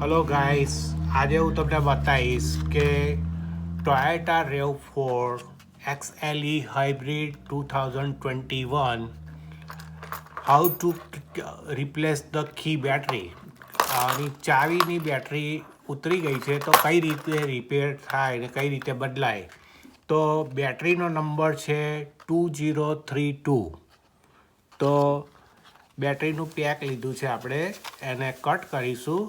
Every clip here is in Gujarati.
હલો ગાઈસ આજે હું તમને બતાવીશ કે Toyota RAV four XLE hybrid two thousand twenty one how to replace the key battery આની ચાવીની બેટરી ઉતરી ગઈ છે, તો કઈ રીતે રિપેર થાય ને કઈ રીતે બદલાય? તો બેટરીનો નંબર છે ટુ જીરો થ્રી ટુ તો બેટરીનું પેક લીધું છે આપણે, એને કટ કરીશું.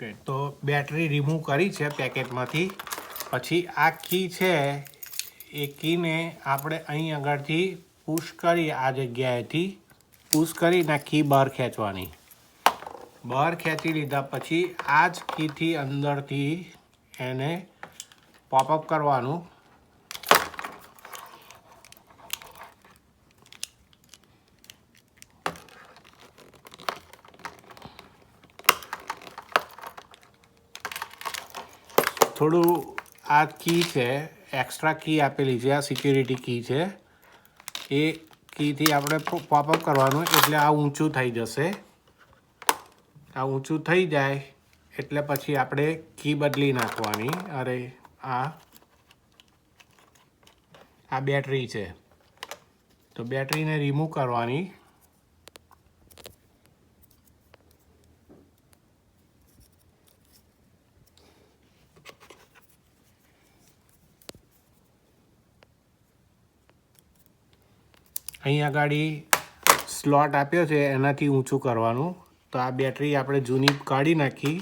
ઓકે, તો બેટરી રિમૂવ કરી છે પેકેટમાંથી. પછી આ કી છે, એ કીને આપણે અહીં આગળથી પુશ કરી આ જગ્યાએથી. પુશ કરીને કી બહાર ખેંચવાની. બહાર ખેંચી લીધા પછી આ જ કીથી અંદરથી એને પોપઅપ કરવાનું. થોડું આ કી છે એક્સ્ટ્રા કી આપેલી છે, આ સિક્યુરિટી કી છે. એ કીથી આપણે પોપઅપ કરવાનું, એટલે આ ઊંચું થઈ જશે. આ ઊંચું થઈ જાય, એટલે પછી આપણે કી બદલી નાખવાની. અરે, આ આ બેટરી છે. તો બેટરીને રિમૂવ કરવાની. અહીં આગળ સ્લોટ આપ્યો છે, એનાથી ઊંચું કરવાનું. તો આ બેટરી આપણે જૂની કાઢી નાખી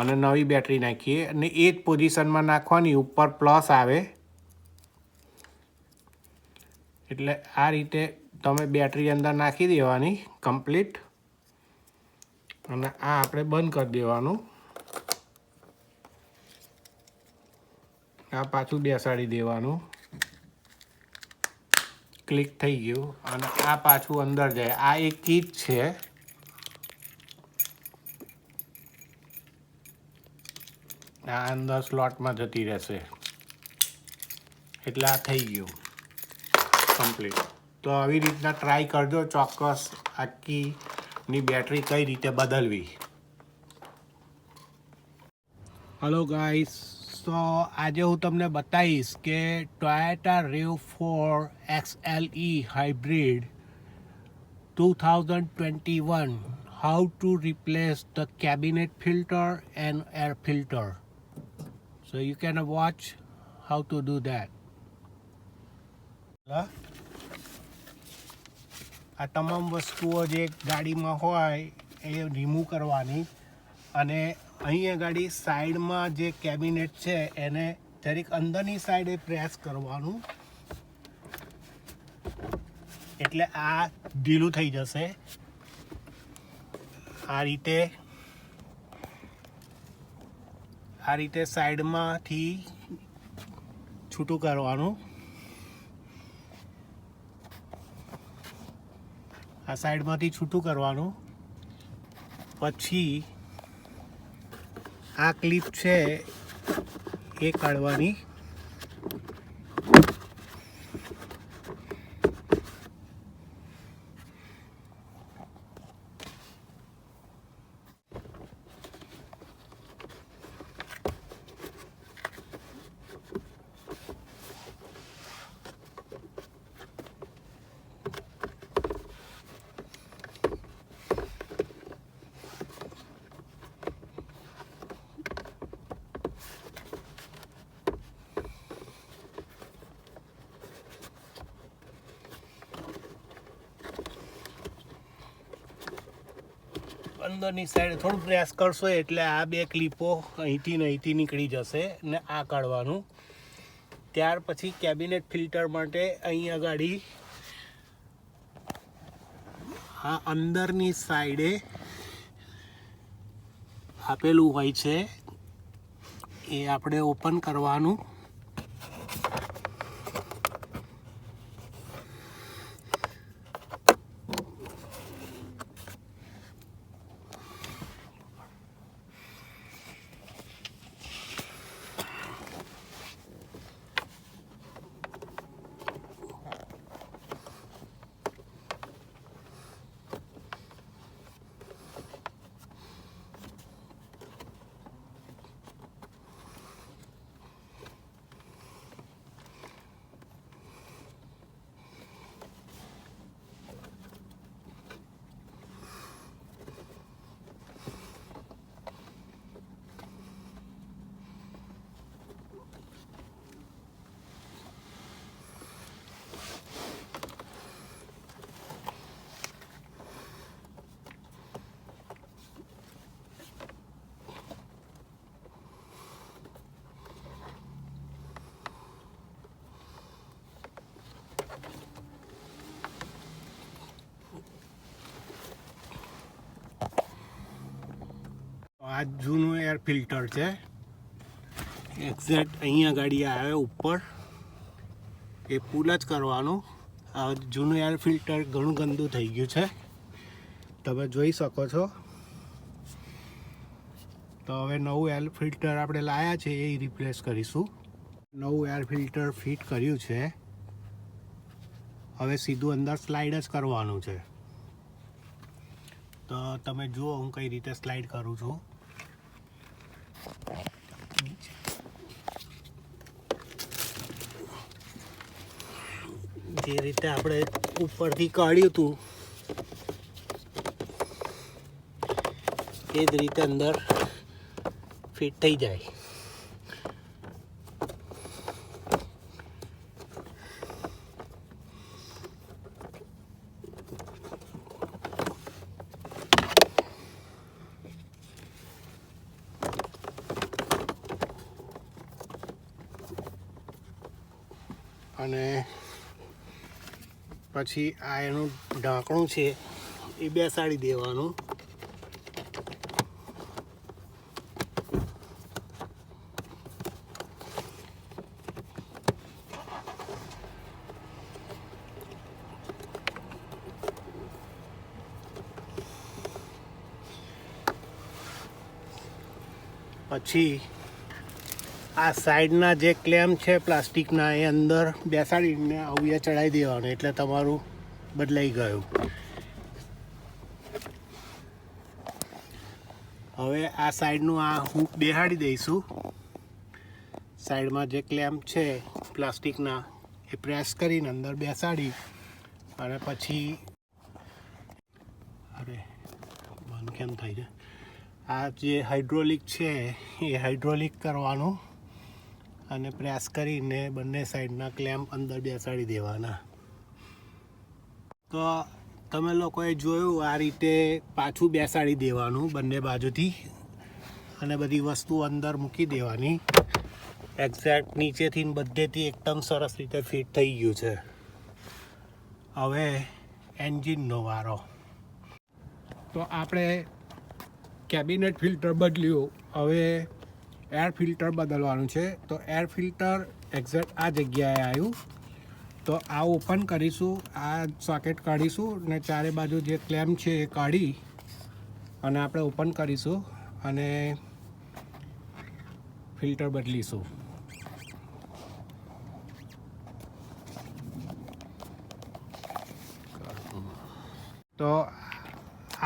અને નવી બેટરી નાખીએ અને એ જ પોઝિશનમાં નાખવાની ઉપર પ્લસ આવે. એટલે આ રીતે તમે બેટરી અંદર નાખી દેવાની કમ્પ્લીટ અને આ આપણે બંધ કરી દેવાનું. આ પાછું બેસાડી દેવાનું. ક્લિક થઈ ગયું અને આ પાછું અંદર જાય. આ એક કીટ છે. આ અંદર સ્લોટમાં જતી રહેશે. એટલે આ થઈ ગયું. કમ્પ્લીટ. તો આવી રીતના ટ્રાય કરજો. ચોક્કસ આખીની બેટરી કઈ રીતે બદલવી. હલો ગાઈસ તો આજે હું તમને બતાવીશ કે Toyota RAV four XLE hybrid two thousand twenty one how to replace the cabinet filter and air filter so you can watch how to do that આ તમામ વસ્તુઓ જે ગાડીમાં હોય એ રિમૂવ કરવાની અને અહીં ગાડી સાઈડમાં જે કેબિનેટ છે, એને જરીક અંદરની સાઈડે પ્રેસ કરવાનું. એટલે આ ઢીલું થઈ જશે. આ રીતે આ રીતે સાઈડમાંથી છૂટું કરવાનું. આ સાઈડમાંથી છૂટું કરવાનું. પછી આ ક્લિપ છે એ કાઢવાની. અંદરની સાઈડ થોડું પ્રેસ કરશો એટલે આ બે ક્લિપો અહીંથી ને અહીંથી નીકળી જશે ને આ કાઢવાનું. ત્યાર પછી કેબિનેટ ફિલ્ટર માટે અહીં આગળ આ અંદરની સાઈડે આપેલું હોય છે. એ આપણે ઓપન કરવાનું. આ જૂનું એર ફિલ્ટર છે. એક્ઝેક્ટ અહીંયા ગાડી આવે ઉપર. એ પુલ જ કરવાનું. આ જૂનું એર ફિલ્ટર ઘણું ગંદુ થઈ ગયું છે. તમે જોઈ શકો છો. તો હવે નવું એર ફિલ્ટર આપણે લાયા છે, એ રિપ્લેસ કરીશું. નવું એર ફિલ્ટર ફિટ કર્યું છે. હવે સીધું અંદર સ્લાઇડ જ કરવાનું છે. તો તમે જુઓ હું કઈ રીતે સ્લાઇડ કરું છું. જે રીતે આપણે ઉપરથી કાઢ્યું હતું એ જ રીતે અંદર ફિટ થઈ જાય. અને પછી આ એનું ઢાંકણું છે એ બેસાડી દેવાનું. પછી આ સાઈડના જે ક્લેમ છે પ્લાસ્ટિકના, એ અંદર બેસાડીને અવિયા ચડાવી દેવાનું, એટલે તમારું બદલાઈ ગયું. હવે આ સાઈડનું આ હૂક બેહાડી દઈશું. સાઈડમાં જે ક્લેમ છે પ્લાસ્ટિકના, એ પ્રેસ કરીને અંદર બેસાડી અને પછી અરે, બંધ કેમ થઈ જાય આ જે હાઇડ્રોલિક છે, એ હાઇડ્રોલિક કરવાનું. અને પ્રેસ કરીને બંને સાઈડના ક્લેમ્પ અંદર બેસાડી દેવાના. તો તમે લોકોએ જોયું આ રીતે પાછું બેસાડી દેવાનું બંને બાજુથી અને બધી વસ્તુ અંદર મૂકી દેવાની. એક્ઝેક્ટ નીચેથી બધેથી એકદમ સરસ રીતે ફિટ થઈ ગયું છે. હવે એન્જિનનો વારો. તો આપણે કેબિનેટ ફિલ્ટર બદલ્યું. હવે એર ફિલ્ટર બદલવાનું છે. તો એર ફિલ્ટર એક્ઝેક્ટ આ જગ્યાએ આવ્યું. તો આ ઓપન કરીશું, આ સોકેટ કાઢીશું ને ચારે બાજુ જે ક્લેમ છે એ કાઢી અને આપણે ઓપન કરીશું અને ફિલ્ટર બદલીશું. તો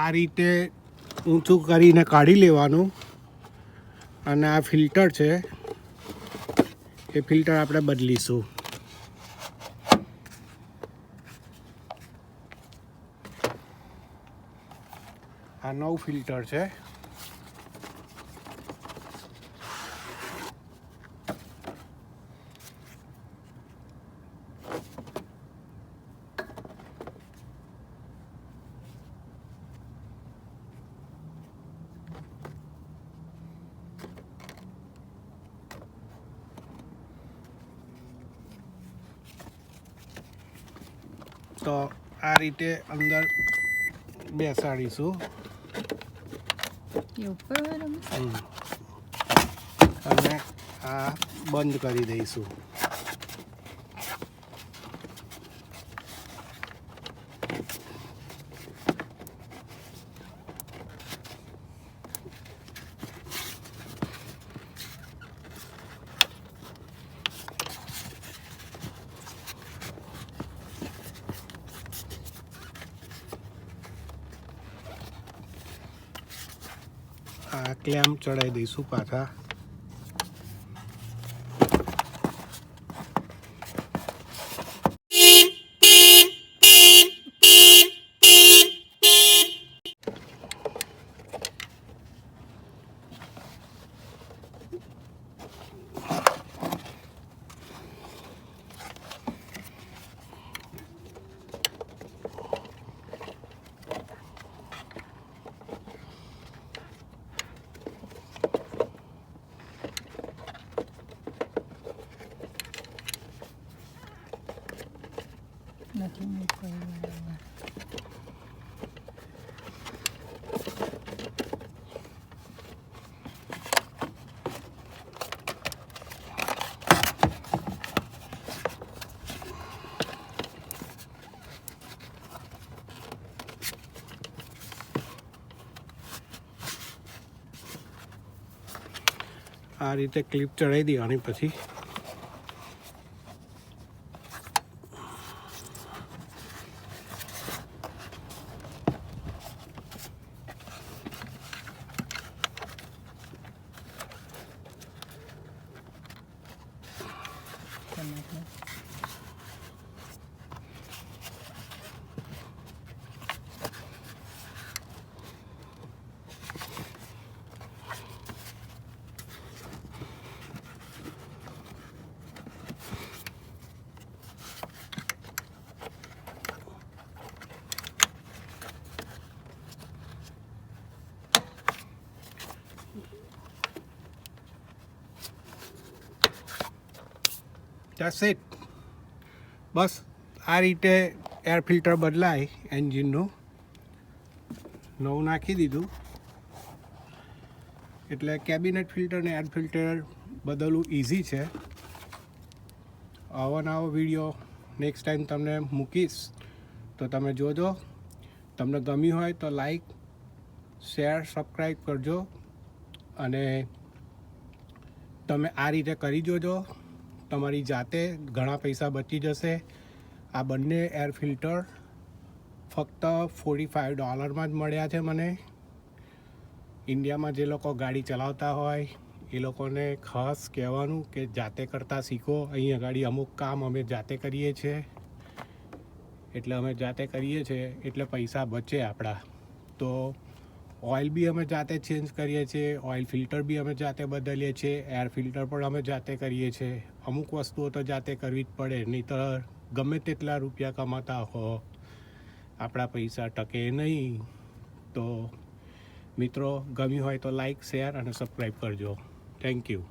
આ રીતે ઊંચું કરીને કાઢી લેવાનું. અને આ ફિલ્ટર છે. એ ફિલ્ટર આપણે બદલીશું. આ નવું ફિલ્ટર છે. તો આ રીતે અંદર બેસાડીશું. અને આ બંધ કરી દઈશું. આ ક્લેમ ચડાવી દઈશું પાછા. આ રીતે ક્લિપ ચડાવી દેવાની પછી. ધેટ્સ ઇટ બસ, આ રીતે એર ફિલ્ટર બદલાય એન્જિનનું નવું નાખી દીધું. એટલે કેબિનેટ ફિલ્ટર ને એર ફિલ્ટર બદલવું ઇઝી છે. આવો નવો વીડિયો નેક્સ્ટ ટાઈમ તમને મૂકીશ. તો તમે જોજો. તમને ગમ્યું હોય તો લાઈક શેર સબસ્ક્રાઈબ કરજો. અને તમે આ રીતે કરી જોજો. તમારી જાતે ઘણા પૈસા બચી જશે. આ બંને એર ફિલ્ટર ફક્ત ફોર્ટી ફાઇવ ડોલરમાં જ મળ્યા છે મને. ઇન્ડિયામાં જે લોકો ગાડી ચલાવતા હોય, એ લોકોને ખાસ કહેવાનું કે જાતે કરતાં શીખો. અહીંયા ગાડી અમુક કામ અમે જાતે કરીએ છીએ એટલે અમે જાતે કરીએ છીએ એટલે પૈસા બચે આપણા. તો ઓઇલ બી અમે જાતે ચેન્જ કરીએ છીએ ઓઇલ ફિલ્ટર બી અમે જાતે બદલીએ છીએ એર ફિલ્ટર પણ અમે જાતે કરીએ છીએ. અમુક વસ્તુઓ તો જાતે કરવી જ પડે, નહીંતર ગમે તેટલા રૂપિયા કમાતા હો, આપણા પૈસા ટકે નહીં. તો મિત્રો, ગમ્યું હોય તો લાઈક શેર અને સબસ્ક્રાઈબ કરજો. Thank you